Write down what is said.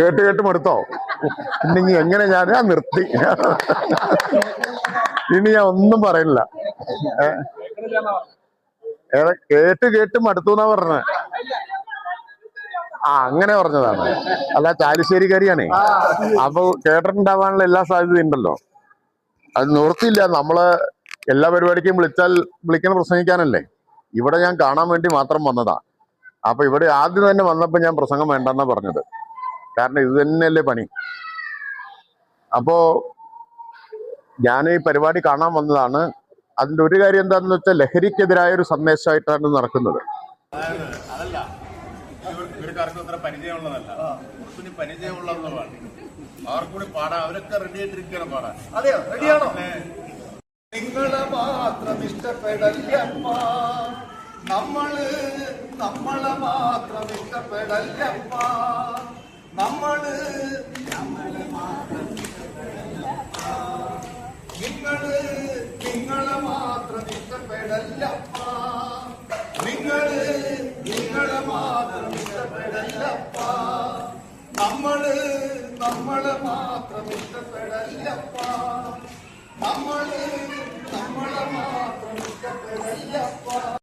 കേട്ട് കേട്ട് മടുത്തോ? ഇനി എങ്ങനെ ഞാൻ ഞാൻ നിർത്തി? ഇനി ഞാൻ ഒന്നും പറയില്ല? കേട്ട് കേട്ട് മടുത്തു എന്നാ പറഞ്ഞത് ആ അങ്ങനെ പറഞ്ഞതാണ്. അല്ല ചാലിശ്ശേരിക്കാരിയാണേ. അപ്പൊ കേട്ടിട്ടുണ്ടാവാനുള്ള എല്ലാ സാധ്യതയും ഉണ്ടല്ലോ. അത് നിർത്തിയില്ല നമ്മൾ എല്ലാ പരിപാടിക്കും വിളിച്ചാൽ വിളിക്കുന്ന പ്രസംഗിക്കാനല്ലേ? ഇവിടെ ഞാൻ കാണാൻ വേണ്ടി മാത്രം വന്നതാ. അപ്പൊ ഇവിടെ ആദ്യം തന്നെ വന്നപ്പോ ഞാൻ പ്രസംഗം വേണ്ടെന്നാ പറഞ്ഞത്. കാരണം ഇത് തന്നെയല്ലേ പണി. അപ്പോ ഞാൻ ഈ പരിപാടി കാണാൻ വന്നതാണ്. അതിന്റെ ഒരു കാര്യം എന്താണെന്ന് വെച്ചാൽ ലഹരിക്കെതിരായ ഒരു സന്ദേശമായിട്ടാണ് നടക്കുന്നത്. അതല്ല. ഇവർ- ഇവർക്കാർക്കും അത്ര പരിചയമുള്ളതല്ല. ഒത്തിരി പരിചയമുള്ളതാണ് അവർക്കൂടി പാടാൻ അവരൊക്കെ റെഡി ആയിട്ടിരിക്കണം പാടാൻ അതെയോ? റെഡിയാണോ നിങ്ങളെ മാത്രം ഇഷ്ടപ്പെടല്ലമ്മ നമ്മൾ നമ്മളെ മാത്രം ഇഷ്ടപ്പെടല്ലമ്മ നമ്മൾ. നിങ്ങൾ നിങ്ങളെ മാത്രം ഇഷ്ടപ്പെടല്ലമ്മ നിങ്ങൾ നിങ്ങളെ മാത്രം ഇഷ്ടപ്പെടല്ലപ്പ നമ്മൾ നമ്മളെ മാത്രം ഇഷ്ടപ്പെടല്ലപ്പ